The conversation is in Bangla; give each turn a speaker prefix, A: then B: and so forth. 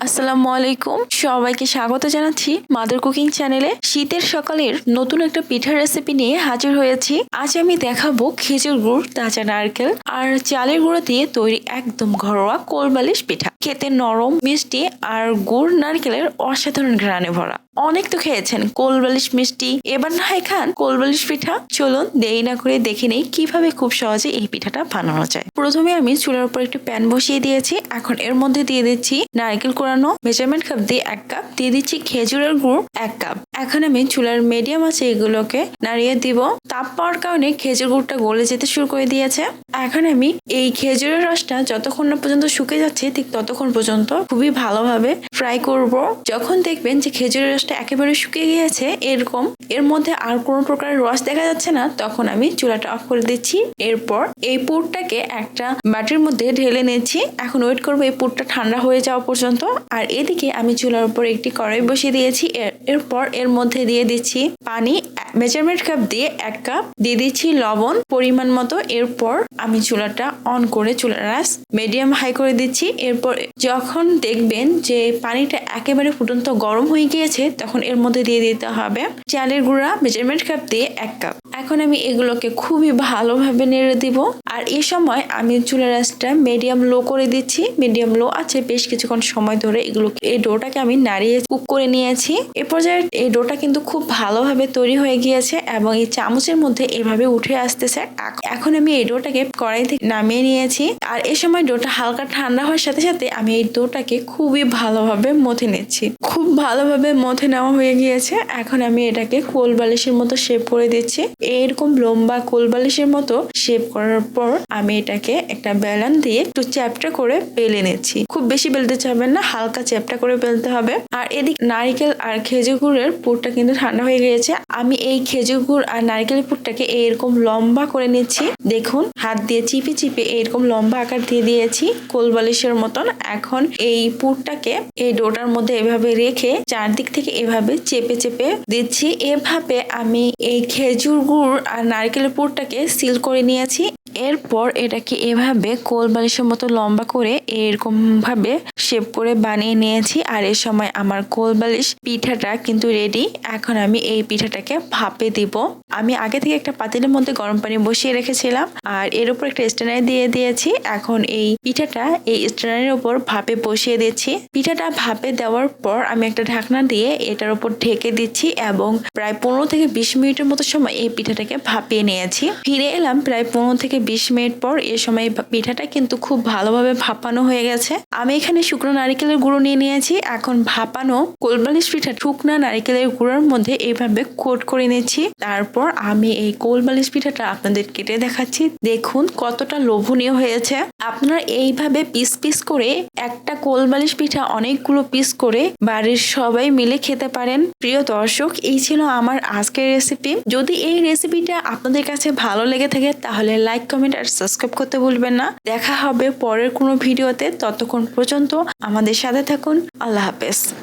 A: আসসালামু আলাইকুম। সবাইকে স্বাগত জানাচ্ছি মাদার কুকিং চ্যানেলে। শীতের সকালের নতুন একটা পিঠার রেসিপি নিয়ে হাজির হয়েছি। আজ আমি দেখাবো খেজুর গুড়, তাজা নারকেল আর চালের গুঁড়ো দিয়ে তৈরি একদম ঘরোয়া কোলবালিশ পিঠা। খেতে নরম, মিষ্টি আর গুড় নারকেলের অসাধারণ ঘ্রাণে ভরা। অনেক তো খেয়েছেন, কোলবালিশ মিষ্টি। এবার না হয় খান কোলবালিশ পিঠা। চলুন দেরি না করে দেখে নেই কীভাবে খুব সহজে এই পিঠাটা বানানো যায়। প্রথমে আমি চুলার উপর একটি প্যান বসিয়ে দিয়েছি। এখন এর মধ্যে দিয়ে দিচ্ছি নারকেল কোরানো, মেজারমেন্ট কাপ দিয়ে এক কাপ। দিয়ে দিচ্ছি খেজুরের গুড় এক কাপ। এখন আমি চুলার মিডিয়াম আছে এগুলোকে নাড়িয়ে দিব। তাপ পাওয়ার কারণে খেজুর গুড়টা গলে যেতে শুরু করে দিয়েছে। এখন আমি এই খেজুরের রসটা যতক্ষণ না পর্যন্ত শুকে যাচ্ছে, ঠিক ততক্ষণ পর্যন্ত খুবই ভালোভাবে ফ্রাই করব। যখন দেখবেন যে খেজুরের রসটা একেবারে শুকিয়ে গিয়েছে, এরকম এর মধ্যে আর কোনো প্রকার রস দেখা যাচ্ছে না, তখন আমি চুলাটা অফ করে দিচ্ছি। এরপর এই পুরটাকে একটা বাটির মধ্যে ঢেলে নিচ্ছি। এখন ওয়েট করব এই পুরটা ঠান্ডা হয়ে যাওয়া পর্যন্ত। আর এদিকে আমি চুলার উপর একটি কড়াই বসিয়ে দিয়েছি। এর- এরপর এর মধ্যে দিয়ে দিচ্ছি পানি মেজারমেন্ট কাপ দিয়ে এক কাপ দিয়ে দিচ্ছি লবণ পরিমাণ মতো। এরপর আমি চুলাটা অন করে চুলার রাস মিডিয়াম হাই করে দিচ্ছি। এরপর যখন দেখবেন যে পানিটা একেবারে ফুটন্ত গরম হয়ে গিয়েছে, তখন এর মধ্যে দিয়ে দিতে হবে চালের গুঁড়া মেজারমেন্ট কাপ দিয়ে এক কাপ এখন আমি এগুলোকে খুবই ভালোভাবে নেড়ে দিব। আর এই সময় আমি চুলার রাসটা মিডিয়াম লো করে দিচ্ছি। মিডিয়াম লো আছে বেশ কিছুক্ষণ সময় ধরে এগুলো এই ডোটাকে আমি নাড়িয়ে কুক করে নিয়েছি। এ পর্যায়ে এই ডোটা কিন্তু খুব ভালোভাবে তৈরি হয়ে গিয়েছে এবং এই চামচের মধ্যে এভাবে উঠে আসতেছে। এখন আমি এই ডোটাকে কড়াই থেকে নামিয়ে নিয়েছি। আর এ সময় ডোটা হালকা ঠান্ডা হওয়ার সাথে সাথে আমি এই ডোটাকে খুবই ভালোভাবে মথে নিচ্ছি। খুব ভালোভাবে মথে নেওয়া হয়ে গিয়েছে। এখন আমি এটাকে কোল বালিশের মতো শেপ করে দিচ্ছি। এরকম লম্বা কোল বালিশের মতো শেপ করার পর আমি এটাকে একটা বেলান দিয়ে একটু চ্যাপটা করে বেলে নিচ্ছি। খুব বেশি বেলতে চাবেন না, হালকা চ্যাপটা করে বেলতে হবে। আর এদিক নারকেল আর খেজুর গুড়ের পুরটা কিন্তু ঠান্ডা হয়ে গিয়েছে। আমি এই খেজুর গুড় আর নারকেলের পুরটাকে এরকম লম্বা করে নিচ্ছি। দেখুন, হাত দিয়ে চিপে চিপে এরকম লম্বা আকার দিয়ে দিয়েছি, কোল বালিশের মতন। এখন এই পুরটাকে এই ডোটার মধ্যে এভাবে রেখে চারদিক থেকে এভাবে চেপে চেপে দিচ্ছি। এভাবে আমি এই খেজুর গুড় আর নারকেলের পুরটাকে সিল করে নিয়েছি। এরপর এটাকে এভাবে কোল বালিশের মতো লম্বা করে এরকম ভাবে শেপ করে বানিয়ে নিয়েছি। আর এ সময় আমার কোল বালিশ পিঠাটা কিন্তু রেডি এখন আমি এই পিঠাটাকে ভাপে দিব আমি আগে থেকে একটা পাতিলের মধ্যে গরম পানি বসিয়ে রেখেছিলাম, আর এর উপর একটা স্ট্যান্ডার দিয়ে দিয়েছি। এখন এই পিঠাটা এই স্ট্যান্ডারের উপর ভাপে বসিয়ে দিচ্ছি পিঠাটা ভাপে দেওয়ার পর আমি একটা ঢাকনা দিয়ে এটার উপর ঢেকে দিচ্ছি এবং প্রায় পনেরো থেকে বিশ মিনিটের মতো সময় এই পিঠাটাকে ভাপিয়ে নিয়েছি। ফিরে এলাম প্রায় পনেরো থেকে বিশ মিনিট পর এ সময় পিঠাটা কিন্তু খুব ভালোভাবে ভাপানো হয়ে গেছে। আমি এখানে শুকনো নারিকেলের গুঁড়ো নিয়ে নিয়েছি। এখন ভাপানো কোলবালিশ পিঠা শুকনো নারিকেলের গুঁড়োর মধ্যে এইভাবে কোট করে নিচ্ছি। তারপর আমি এই কোলবালিশ পিঠাটা আপনাদের কেটে দেখাচ্ছি। দেখুন কতটা লোভনীয় হয়েছে। আপনারা এইভাবে পিস পিস করে একটা কোলবালিশ পিঠা অনেকগুলো পিস করে বাড়ির সবাই মিলে খেতে পারেন। প্রিয় দর্শক, এই ছিল আমার আজকের রেসিপি যদি এই রেসিপিটা আপনাদের কাছে ভালো লেগে থাকে, তাহলে লাইক কমেন্ট আর সাবস্ক্রাইব করতে ভুলবেন না। দেখা হবে পরের কোনো ভিডিওতে। ততক্ষণ পর্যন্ত আমাদের সাথে থাকুন। আল্লাহ হাফেজ।